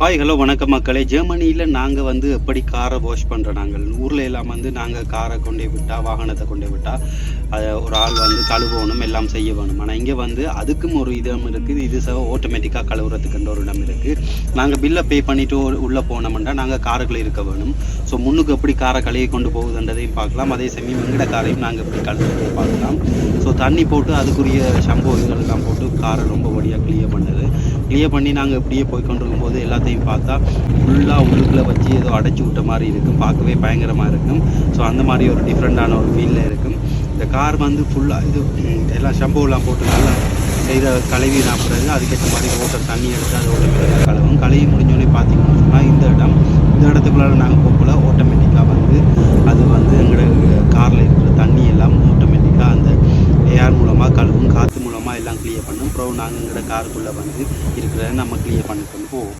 Hi hello வணக்கம் மக்களே. ஜெர்மனியில் நாங்கள் வந்து எப்படி காரை வாஷ் பண்ணுறோம் நாங்கள்? ஊரில் எல்லாம் வந்து நாங்கள் காரை கொண்டே விட்டால் வாகனத்தை கொண்டே விட்டால் அதை ஒரு ஆள் வந்து கழுவணும் எல்லாம் செய்ய வேணும். ஆனால் இங்கே வந்து அதுக்கும் ஒரு இடம் இருக்குது இது ச ஆட்டோமேட்டிக்காக கழுவுறதுக்குன்ற ஒரு இடம் இருக்குது நாங்கள் பில்லை பே பண்ணிவிட்டு உள்ளே போனோம்னா நாங்கள் காருக்குள்ளே இருக்க வேணும். ஸோ முன்னுக்கு எப்படி காரை கழுவி கொண்டு போகுதுன்றதையும் பார்க்கலாம். அதே சமயம் எங்கட காரையும் நாங்கள் எப்படி கழுவுறதையும் பார்க்கலாம். ஸோ தண்ணி போட்டு அதுக்குரிய ஷம்போ இதெல்லாம் போட்டு காரை ரொம்ப வழியாக கிளியர் பண்ணுது. கிளியர் பண்ணி நாங்கள் இப்படியே போய் கொண்டிருக்கும் போது எல்லாத்தையும் பார்த்தா ஃபுல்லாக உள்ளுக்குள்ளே வச்சு ஏதோ அடைச்சி விட்ட மாதிரி இருக்கும். பார்க்கவே பயங்கரமாக இருக்கும். ஸோ அந்த மாதிரி ஒரு டிஃப்ரெண்ட்டான ஒரு ஃபீலில் இருக்கும். இந்த கார் வந்து ஃபுல்லாக இது எல்லாம் ஷம்பூலாம் போட்டு நல்லா செய்த கழுவி நான் பிறகு அதுக்கேற்ற மாதிரி ஓட்டர் தண்ணி எடுத்து அதை ஓட்டோமேட்டிக்காக கழுவும். கழுவி முடிஞ்சோடனே பார்த்தீங்கன்னா இந்த இடம் இந்த இடத்துக்குள்ளார நாங்கள் போகல ஓட்டமே வந்து அது வந்து எங்களோட காரில் இருக்கிற தண்ணி எல்லாம் ஆட்டோமேட்டிக்காக அந்த ஏர் மூலமாக அப்புறம் நாங்கள் எங்களோட காருக்குள்ளே வந்து இருக்கிறத நம்ம கிளியர் பண்ணிட்டு வந்து போவோம்